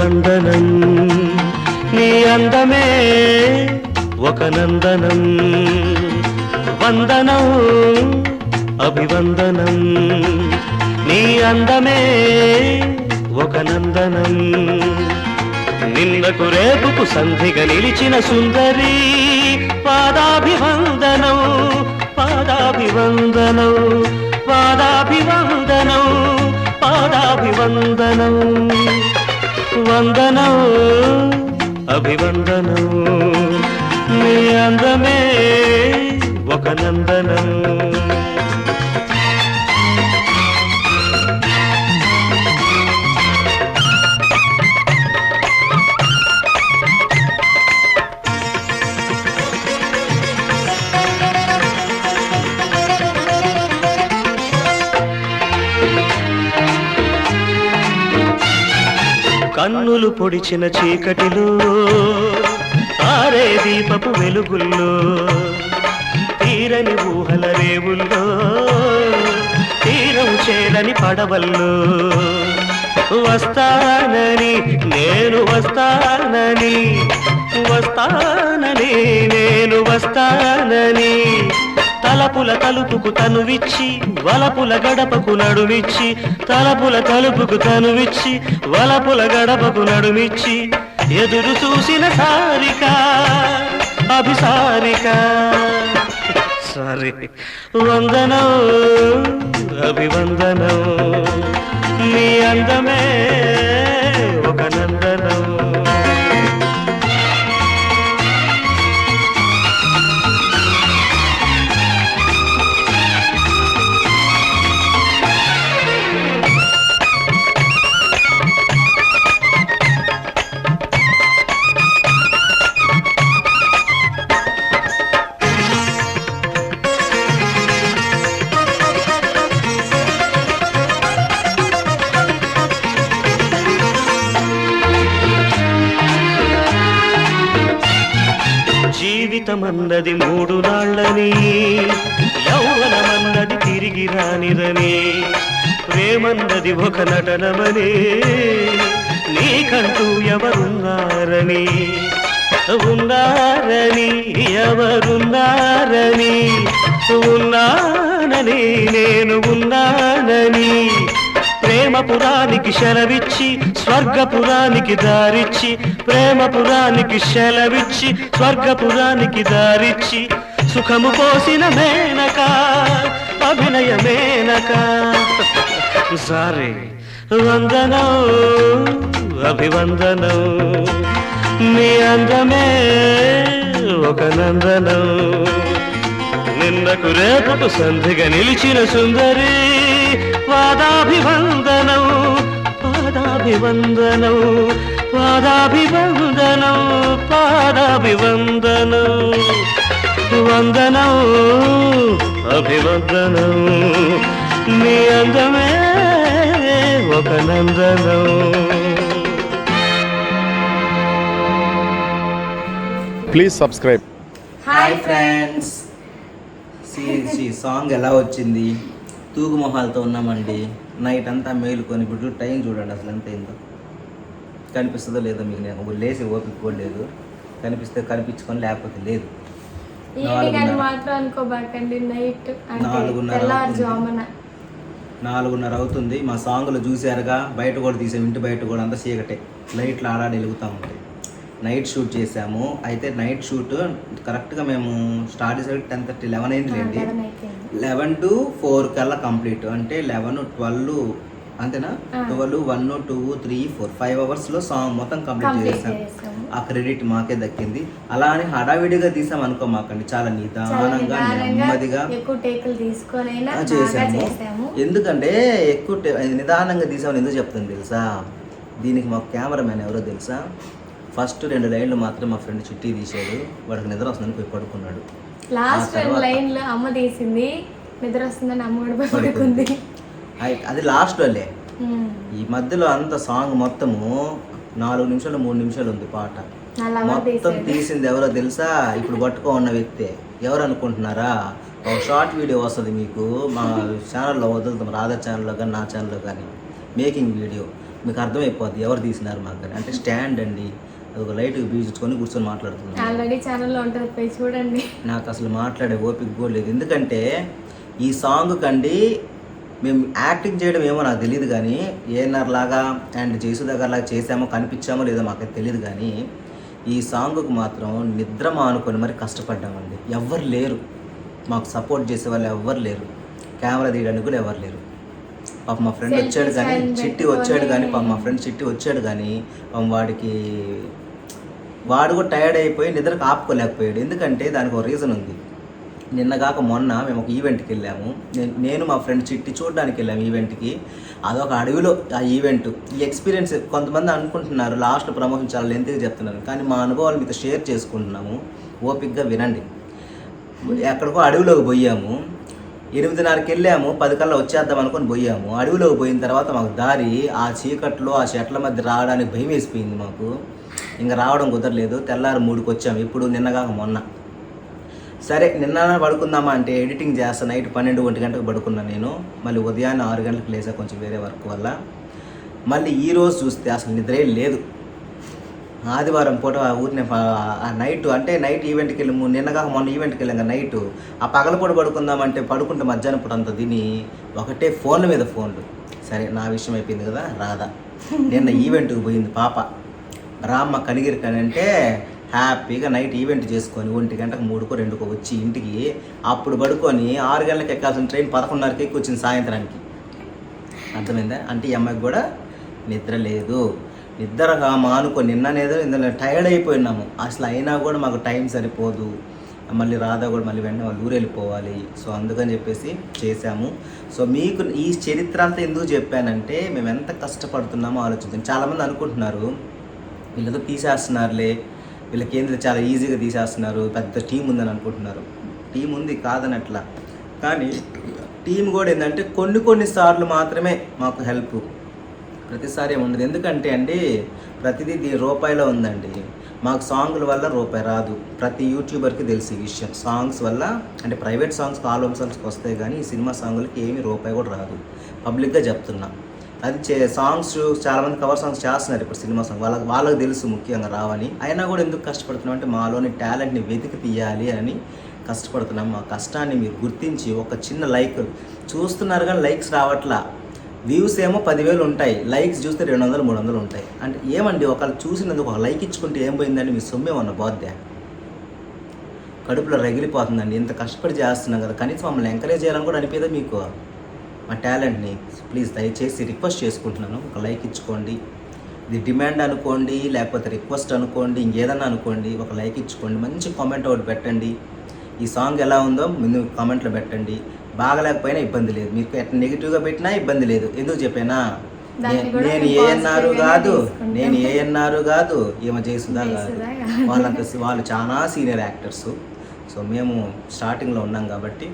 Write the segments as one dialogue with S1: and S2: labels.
S1: వందనం. నీ అందమే ఒక నందనం. వందనం అభివందనం. నీ అందమే ఒక నందనం. నిన్నకు రేపుకు సంధిగా నిలిచిన సుందరి పాదాభివందనం పాదాభివందనం పాదాభివందనం పాదాభివందనం. వందనం అభివందనం. నీ అందమే ఒక నందనం. కన్నులు పొడిచిన చీకటిలో ఆరే దీపపు వెలుగుల్లో తీరని ఊహల రేవుల్లో తీరం చేరని పడవల్లో. వస్తానని నేను వస్తానని వస్తానని నేను వస్తానని తలపుల తలుపుకు తనువిచ్చి వలపుల గడపకు నడుమిచ్చి తలపుల తలుపుకు తనువిచ్చి వలపుల గడపకు నడుమిచ్చి ఎదురు చూసిన సారిక అభిసారిక. సారీ. వందనం అభివందనం నీ అందమే ఒక నందనం. జీవితమన్నది మూడు నాళ్ళని యౌవనమన్నది తిరిగి రానిదని ప్రేమన్నది ఒక నటనమని నీకంటూ ఎవరున్నారని ఉన్నారని ఎవరున్నారని ఉన్నానని నేను ఉన్నానని ప్రేమపురానికి శలవిచ్చి స్వర్గపురానికి దారిచ్చి ప్రేమపురానికి శలవిచ్చి స్వర్గపురానికి దారిచ్చి సుఖము పోసిన మేనక అభినయ మేనక. సారీ. వందనం అభివందనం నీ అందమే ఒక నందనం. నిన్నకు రేపకు సంధిగా నిలిచిన సుందరి పాదాభివందనం పాదాభివందనం పాదాభివందనం పాదాభివందనం. వందనం అభివందనం నీ అందమే ఒక నందనం.
S2: Please subscribe
S3: hi friends song ఎలా వచ్చింది? తూగు మొహాలతో ఉన్నామండి. నైట్ అంతా మేలుకొని ఇప్పుడు టైం చూడండి అసలు ఎంత అయిందో. కనిపిస్తుందో లేదో మీకు నేను లేచి ఓపిక కూడా లేదు. కనిపిస్తే కనిపించుకొని లేకపోతే లేదు. నాలుగున్నర. అవుతుంది. మా సాంగ్లు చూసారుగా బయట కూడా తీసాము ఇంటి బయట కూడా అంతా చీకటే. లైట్లు ఆడాడి వెలుగుతూ ఉంటాయి నైట్ షూట్ చేసాము అయితే నైట్ షూట్ కరెక్ట్గా మేము స్టార్ట్ చేసే టెన్ థర్టీ లెవెన్
S4: లెవెన్ అయిపోయింది.
S3: లెవెన్ టు ఫోర్ కల్లా కంప్లీట్. అంటే లెవెన్ ట్వెల్వ్ అంతేనా. Twelve one two three four five అవర్స్లో సాంగ్ మొత్తం కంప్లీట్ చేసాం ఆ క్రెడిట్ మాకే దక్కింది. అలా అని హడావిడిగా తీసాం అనుకో మాకండి. చాలా నిదానంగా నెమ్మదిగా చేసాము. ఎందుకంటే ఎక్కువ నిదానంగా తీసామని ఎందుకు చెప్తుంది తెలుసా? దీనికి మా కెమెరామెన్ ఎవరో తెలుసా? ఫస్ట్ రెండు లైన్లు మాత్రం మా ఫ్రెండ్ చుట్టి తీసాడు వాడికి నిద్ర వస్తుందని పోయి పడుకున్నాడు.
S4: లాస్ట్ లైన్లో అమ్మ తీసింది నిద్ర వస్తుందని అమ్మ కూడా పడుకుంది.
S3: అది లాస్ట్ వాళ్ళే
S4: ఉమ్.
S3: ఈ మధ్యలో అంత సాంగ్ మొత్తము నాలుగు నిమిషాలు మూడు నిమిషాలు ఉంది పాట. మొత్తం తీసింది. ఎవరో తెలుసా? ఇప్పుడు పట్టుకో ఉన్న వ్యక్తే. ఎవరు అనుకుంటున్నారా? ఒక షార్ట్ వీడియో వస్తుంది మీకు. మా ఛానల్లో వదులుతాం. రాధా ఛానల్లో కానీ నా ఛానల్లో కానీ. Making video. మీకు అర్థమైపోద్ది ఎవరు తీసినారు మాకు. అంటే స్టాండ్ అండి. అది ఒక లైట్ బీచుకొని కూర్చొని మాట్లాడుతున్నాను.
S4: ఆల్రెడీ ఛానల్లో ఉంటుంది పోయి చూడండి.
S3: నాకు అసలు మాట్లాడే ఓపిక కూడా లేదు. ఎందుకంటే ఈ సాంగ్ కండి మేము యాక్టింగ్ చేయడం ఏమో నాకు తెలియదు కానీ ఏఎన్ఆర్ లాగా అండ్ జయసుధ లాగా చేసామో కనిపించామో లేదో మాకు తెలియదు కానీ ఈ సాంగ్కు మాత్రం నిద్ర మానుకొని మరి కష్టపడ్డామండి. ఎవ్వరు లేరు. మాకు సపోర్ట్ చేసే వాళ్ళు ఎవ్వరు లేరు. కెమెరా తీయడానికి కూడా ఎవరు లేరు. పాప మా ఫ్రెండ్ వచ్చాడు కానీ చిట్టి వచ్చాడు కానీ పాప మా ఫ్రెండ్ చిట్టి వచ్చాడు కానీ పాపం వాడికి వాడు కూడా టైర్డ్ అయిపోయి నిద్రకు ఆపుకోలేకపోయాడు. ఎందుకంటే దానికి ఒక రీజన్ ఉంది. నిన్నగాక మొన్న మేము ఒక ఈవెంట్కి వెళ్ళాము. నేను మా ఫ్రెండ్ చిట్టి చూడడానికి వెళ్ళాము ఈవెంట్కి అదొక అడవిలో ఆ ఈవెంట్ ఈ ఎక్స్పీరియన్స్ కొంతమంది అనుకుంటున్నారు లాస్ట్ ప్రమోషన్ చాలా లెంత్గా చెప్తున్నారు. కానీ మా అనుభవాలు మీతో షేర్ చేసుకుంటున్నాము. ఓపిక్గా వినండి. ఎక్కడికో అడవిలోకి పోయాము. ఎనిమిదిన్నరకి వెళ్ళాము పది కల్లా వచ్చేద్దాం అనుకుని పోయాము. అడవిలోకి పోయిన తర్వాత మాకు దారి ఆ చీకట్లో ఆ చెట్ల మధ్య రావడానికి భయం వేసిపోయింది మాకు. ఇంకా రావడం కుదరలేదు తెల్లారి మూడుకి వచ్చాము ఇప్పుడు నిన్నగాక మొన్న. సరే నిన్న పడుకుందామా అంటే ఎడిటింగ్ చేస్తా నైట్ పన్నెండు ఒంటి గంటకు పడుకున్నాను నేను. మళ్ళీ ఉదయాన్నే ఆరు గంటలకు లేసా కొంచెం వేరే వర్క్ వల్ల. మళ్ళీ ఈ రోజు చూస్తే అసలు నిద్రే లేదు. ఆదివారం పూట ఊరినే ఊరిని ఆ నైట్ అంటే నైట్ ఈవెంట్కి వెళ్ళి నిన్నగా మొన్న ఈవెంట్కి వెళ్ళాం నైట్ ఆ పగలపూట పడుకుందామంటే పడుకుంటే మధ్యాహ్నం పూట అంత తిని ఒకటే ఫోన్ల మీద ఫోన్లు సరే నా విషయం అయిపోయింది కదా రాదా నిన్న ఈవెంట్కి పోయింది పాప. రామ్మ కనిగిరి కని అంటే హ్యాపీగా నైట్ ఈవెంట్ చేసుకొని ఒంటి గంటకు మూడుకో రెండుకో వచ్చి ఇంటికి అప్పుడు పడుకొని ఆరు గంటలకు ఎక్కాల్సిన ట్రైన్ పదకొండున్నరకి ఎక్కి వచ్చింది సాయంత్రానికి. అర్థమైందా? అంటే ఈ అమ్మాయికి కూడా నిద్ర లేదు. నిద్రగా మానుకో నిన్ననేదో నిన్న టైర్డ్ అయిపోయినాము. అసలు అయినా కూడా మాకు టైం సరిపోదు. మళ్ళీ రాధా కూడా మళ్ళీ వెంటనే వాళ్ళు ఊరు వెళ్ళిపోవాలి. సో అందుకని చెప్పేసి చేశాము. సో మీకు ఈ చరిత్ర అంతా ఎందుకు చెప్పానంటే మేము ఎంత కష్టపడుతున్నామో ఆలోచించాం చాలామంది అనుకుంటున్నారు వీళ్ళతో తీసేస్తున్నారులే. వీళ్ళకి ఏంది చాలా ఈజీగా తీసేస్తున్నారు. పెద్ద టీం ఉందని అనుకుంటున్నారు. టీం ఉంది కాదనట్లా. కానీ టీం కూడా ఏంటంటే కొన్ని కొన్ని సార్లు మాత్రమే మాకు హెల్ప్ ప్రతిసారి ఏమి ఉండదు ఎందుకంటే అండి ప్రతిదీ దీ రూపాయిలో ఉందండి. మాకు సాంగ్ల వల్ల రూపాయి రాదు. ప్రతి యూట్యూబర్కి తెలిసి విషయం. సాంగ్స్ వల్ల అంటే ప్రైవేట్ సాంగ్స్ ఆల్బమ్ సాంగ్స్కి వస్తాయి కానీ ఈ సినిమా సాంగ్లకి ఏమీ రూపాయి కూడా రాదు. పబ్లిక్గా చెప్తున్నా. అది చే సాంగ్స్ చాలామంది కవర్ సాంగ్స్ చేస్తున్నారు ఇప్పుడు సినిమా సాంగ్. వాళ్ళకి వాళ్ళకి తెలుసు ముఖ్యంగా రావని. అయినా కూడా ఎందుకు కష్టపడుతున్నాం అంటే మాలోని టాలెంట్ని వెతికి తీయాలి అని కష్టపడుతున్నాం. మా కష్టాన్ని మీరు గుర్తించి ఒక చిన్న లైక్ చూస్తున్నారు కానీ లైక్స్ రావట్లా. వ్యూస్ ఏమో పదివేలు ఉంటాయి లైక్స్ చూస్తే రెండు వందలు మూడు వందలు ఉంటాయి. అంటే ఏమండి ఒకళ్ళు చూసినందుకు ఒక లైక్ ఇచ్చుకుంటే ఏం పోయిందండి? మీ సొమ్మేమన్నా పోద్దా? కడుపులో రగిలిపోతుందండి. ఇంత కష్టపడి చేస్తున్నాం కదా కనీసం మమ్మల్ని ఎంకరేజ్ చేయాలని కూడా అనిపించదు మీకు? మా టాలెంట్ని ప్లీజ్ దయచేసి రిక్వెస్ట్ చేసుకుంటున్నాను. ఒక లైక్ ఇచ్చుకోండి. ఇది డిమాండ్ అనుకోండి లేకపోతే రిక్వెస్ట్ అనుకోండి ఇంకేదన్నా అనుకోండి ఒక లైక్ ఇచ్చుకోండి. మంచి కామెంట్ ఒకటి పెట్టండి. ఈ సాంగ్ ఎలా ఉందో ముందు కామెంట్లో పెట్టండి. బాగలేకపోయినా ఇబ్బంది లేదు. మీకు ఎట్లా నెగిటివ్గా పెట్టినా ఇబ్బంది లేదు. ఎందుకు చెప్పానా? నేను ఏఎన్ఆర్ కాదు. నేను ఏఎన్ఆర్ కాదు. ఈమె కాదు
S4: జయసుధా కాదు.
S3: వాళ్ళంత వాళ్ళు చాలా సీనియర్ యాక్టర్స్ సో మేము స్టార్టింగ్లో ఉన్నాం కాబట్టి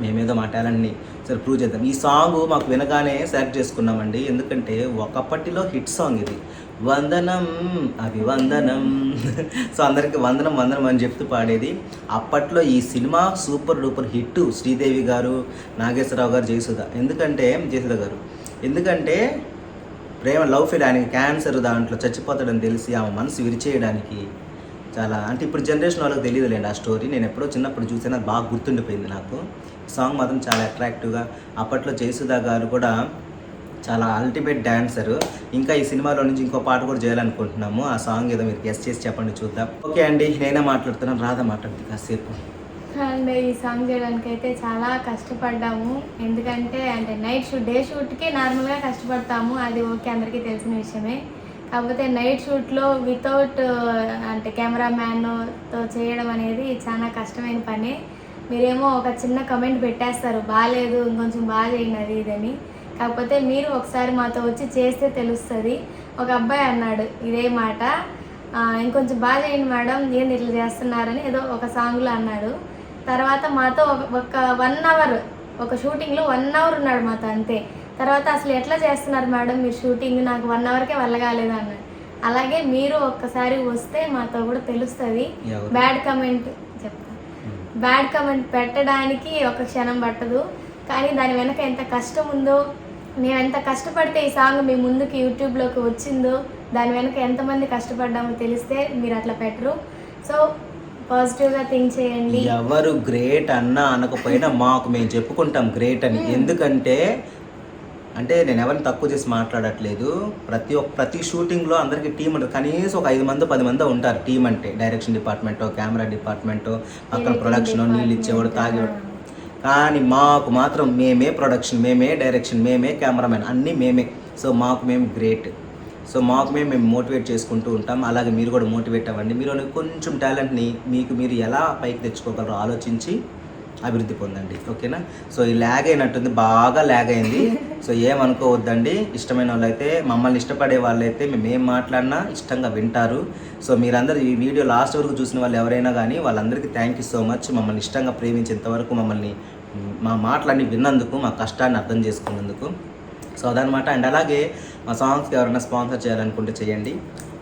S3: మేమేదో మా టాలెంట్ని సరే ప్రూవ్ చేద్దాం. ఈ సాంగ్ మాకు వినగానే సెలెక్ట్ చేసుకున్నామండి. ఎందుకంటే ఒకప్పటిలో హిట్ సాంగ్ ఇది. వందనం అభివందనం. సో అందరికీ వందనం వందనం అని చెప్తూ పాడేది. అప్పట్లో ఈ cinema super duper hit Sridevi garu Nageswararao garu Jayasudha. ఎందుకంటే జయసుధ గారు. ఎందుకంటే ప్రేమ లవ్ ఫీల్ ఆయనకి క్యాన్సర్ దాంట్లో చచ్చిపోతాడని తెలిసి ఆమె మనసు విరిచేయడానికి చాలా అంటే ఇప్పుడు జనరేషన్ వాళ్ళకి తెలియదులేండి ఆ స్టోరీ నేను ఎప్పుడో చిన్నప్పుడు చూసాను అది బాగా గుర్తుండిపోయింది నాకు. సాంగ్ మాత్రం చాలా అట్రాక్టివ్గా అప్పట్లో జయసుధా గారు కూడా చాలా అల్టిమేట్ డాన్సర్ ఇంకా ఈ సినిమాలో నుంచి ఇంకో పాట కూడా చేయాలనుకుంటున్నాము. ఆ సాంగ్ ఏదో మీరు గెస్ట్ చేసి చెప్పండి చూద్దాం. ఓకే అండి నేనే మాట్లాడుతున్నాను. రాధా మాట్లాడుతుంది కాసేపు.
S4: అండ్ ఈ సాంగ్ చేయడానికి అయితే చాలా కష్టపడ్డాము. ఎందుకంటే అంటే నైట్ షూట్ డే షూట్కి నార్మల్గా కష్టపడతాము. అది ఓకే అందరికీ తెలిసిన విషయమే. కాకపోతే నైట్ షూట్లో వితౌట్ అంటే కెమెరామ్యాన్తో చేయడం అనేది చాలా కష్టమైన పని. మీరేమో ఒక చిన్న కమెంట్ పెట్టేస్తారు. బాగాలేదు ఇంకొంచెం బాగా చేయండి అది ఇదని కాకపోతే మీరు ఒకసారి మాతో వచ్చి చేస్తే తెలుస్తుంది. ఒక అబ్బాయి అన్నాడు ఇదే మాట. "ఆ, ఇంకొంచెం బాగా చేయండి మేడం ఏంది ఇట్లా చేస్తున్నారని ఏదో ఒక సాంగ్లో అన్నాడు. తర్వాత మాతో ఒక- ఒక వన్ అవర్ ఒక షూటింగ్లో వన్ అవర్ ఉన్నాడు మాతో అంతే. తర్వాత అసలు ఎట్లా చేస్తున్నారు మేడం మీరు షూటింగ్ నాకు వన్ అవర్కే వెళ్ళగాలేదు అన్నాడు. అలాగే మీరు ఒక్కసారి వస్తే మాతో కూడా తెలుస్తుంది? బ్యాడ్ కమెంట్ బ్యాడ్ కమెంట్ పెట్టడానికి ఒక క్షణం పట్టదు. కానీ దాని వెనక ఎంత కష్టం ఉందో మేము ఎంత కష్టపడితే ఈ సాంగ్ మీ ముందుకి యూట్యూబ్లోకి వచ్చిందో దాని వెనక ఎంతమంది కష్టపడ్డామో తెలిస్తే మీరు అట్లా పెట్టరు. సో పాజిటివ్గా థింక్ చేయండి.
S3: ఎవరు గ్రేట్ అన్నా అనకపోయినా మాకు మేము చెప్పుకుంటాం గ్రేట్ అని. ఎందుకంటే అంటే నేను ఎవరిని తక్కువ చేసి మాట్లాడట్లేదు. ప్రతి ఒక్క ప్రతి షూటింగ్లో అందరికీ టీం ఉంటుంది. కనీసం ఒక ఐదు మంది పది మంది ఉంటారు టీం అంటే. డైరెక్షన్ డిపార్ట్మెంట్ కెమెరా డిపార్ట్మెంట్ అక్కడ
S4: Editing
S3: ప్రొడక్షన్ నీళ్ళు ఇచ్చేవాడు తాగేవాడు. కానీ మాకు మాత్రం మేమే ప్రొడక్షన్ మేమే డైరెక్షన్ మేమే కెమెరామెన్. అన్నీ మేమే. సో మాకు మేము గ్రేట్. సో మాకు మేము మేము మోటివేట్ చేసుకుంటూ ఉంటాం. అలాగే మీరు కూడా మోటివేట్ అవ్వండి. మీరు కొంచెం టాలెంట్ని మీకు మీరు ఎలా పైకి తెచ్చుకోగలరో ఆలోచించి అభివృద్ధి పొందండి ఓకేనా? సో ఈ ల్యాగ్ అయినట్టుంది బాగా ల్యాగ్ అయింది. సో ఏమనుకోవద్దండి ఇష్టమైన వాళ్ళైతే మమ్మల్ని ఇష్టపడే వాళ్ళైతే మేము ఏం మాట్లాడినా ఇష్టంగా వింటారు. సో మీరందరూ ఈ వీడియో లాస్ట్ వరకు చూసిన వాళ్ళు ఎవరైనా కానీ వాళ్ళందరికీ థ్యాంక్ యూ సో మచ్ మమ్మల్ని ఇష్టంగా ప్రేమించేంతవరకు మమ్మల్ని మా మాటలన్నీ విన్నందుకు మా కష్టాన్ని అర్థం చేసుకున్నందుకు. సో అదనమాట అండ్ అలాగే మా సాంగ్స్కి ఎవరైనా స్పాన్సర్ చేయాలనుకుంటే చేయండి.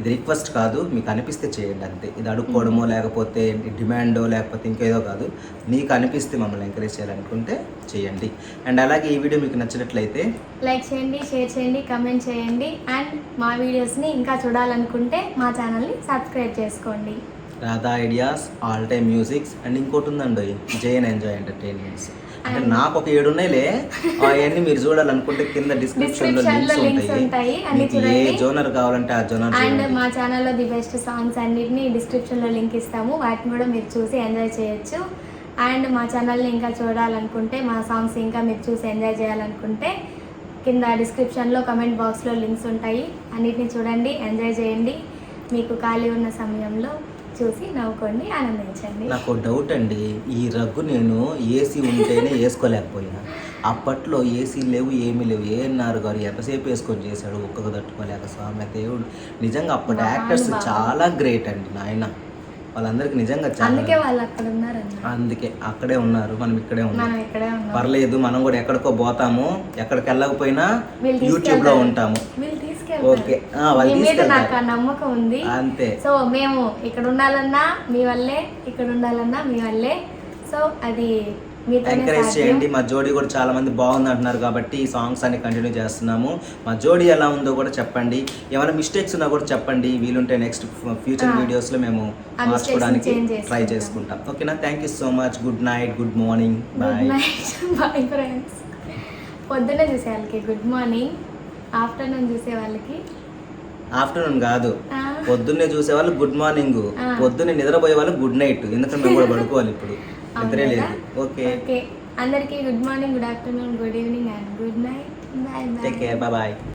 S3: ఇది రిక్వెస్ట్ కాదు మీకు అనిపిస్తే చేయండి అంతే. ఇది అడుక్కోవడమో లేకపోతే డిమాండో లేకపోతే ఇంకేదో కాదు. మీకు అనిపిస్తే మమ్మల్ని ఎంకరేజ్ చేయాలనుకుంటే చేయండి. అండ్ అలాగే ఈ వీడియో మీకు నచ్చినట్లయితే
S4: లైక్ చేయండి షేర్ చేయండి కమెంట్ చేయండి. అండ్ మా వీడియోస్ని ఇంకా చూడాలనుకుంటే మా ఛానల్ని సబ్స్క్రైబ్ చేసుకోండి.
S3: Radha ideas all time musics and ఇంకోటి ఉందండి జైన్ ఎంజాయ్ ఎంటర్టైన్మెంట్స్ అంటే నాకు ఒక ఏడు ఉన్నాయిలే అవన్నీ మీరు చూడాలనుకుంటే కింద డిస్క్రిప్షన్లో లో లింక్స్
S4: ఉంటాయి.
S3: మీకు ఏ. జోనర్ కావాలంటే ఆ జోనర్
S4: అండ్ మా ఛానల్లో ది బెస్ట్ సాంగ్స్ అన్నిటిని డిస్క్రిప్షన్లో లింక్ ఇస్తాము. వాటిని కూడా మీరు చూసి ఎంజాయ్ చేయొచ్చు. అండ్ మా ఛానల్ని ఇంకా చూడాలనుకుంటే మా సాంగ్స్ ఇంకా మీరు చూసి ఎంజాయ్ చేయాలనుకుంటే కింద డిస్క్రిప్షన్లో కమెంట్ బాక్స్లో లింక్స్ ఉంటాయి. అన్నిటిని చూడండి ఎంజాయ్ చేయండి. మీకు ఖాళీ ఉన్న సమయంలో. చూసి నవ్వుకోండి ఆనందించండి.
S3: నాకు డౌట్ అండి. ఈ రగ్గు నేను ఏసీ ఉంటేనే వేసుకోలేకపోయినా. అప్పట్లో ఏసీ లేవు ఏమీ లేవు. ఏఎన్ఆర్ గారు ఎంతసేపు వేసుకొని చేశాడు? ఒక్కొక్క తట్టుకోలేక. స్వామి దేవుడు. నిజంగా అప్పటి యాక్టర్స్. చాలా గ్రేట్ అండి నాయన. వాళ్ళందరికీ నిజంగా
S4: అందుకే వాళ్ళు అక్కడ ఉన్నారన్న
S3: అందుకే అక్కడే ఉన్నారు మనం ఇక్కడే ఉన్నాం. పర్లేదు మనం కూడా ఎక్కడికో పోతాము ఎక్కడికి వెళ్ళకపోయినా
S4: వీళ్ళు యూట్యూబ్లో.
S3: ఉంటాము. ఓకే.
S4: నాకు ఆ నమ్మకం ఉంది.
S3: అంతే.
S4: సో మేము ఇక్కడ ఉండాలన్నా మీ వల్లే ఇక్కడ ఉండాలన్నా మీ వల్లే. సో అది
S3: ఎంకరేజ్. చేయండి. మా జోడీ కూడా చాలా మంది బాగుంది అంటున్నారు కాబట్టి ఈ సాంగ్స్ అన్ని కంటిన్యూ చేస్తున్నాము. మా జోడీ ఎలా ఉందో కూడా చెప్పండి. ఏమైనా మిస్టేక్స్ ఉన్నా కూడా చెప్పండి. వీలుంటే నెక్స్ట్ ఫ్యూచర్. వీడియోస్లో మేము మార్చుకోవడానికి ట్రై
S4: చేసుకుంటాం.
S3: ఓకేనా thank you so much good night good morning bye
S4: bye friends పొద్దున్న చూసే వాళ్ళకి గుడ్ మార్నింగ్ ఆఫ్టర్నూన్ చూసే వాళ్ళకి
S3: ఆఫ్టర్నూన్ కాదు. పొద్దున్నే చూసే వాళ్ళు గుడ్ మార్నింగ్. పొద్దున్నే నిద్రపోయే వాళ్ళు గుడ్ నైట్ ఎందుకంటే మేము కూడా పడుకోవాలి ఇప్పుడు. నిద్రే? లేదు. ఓకే.
S4: ఓకే. అందరికీ good morning good afternoon good evening and good night bye
S3: take care bye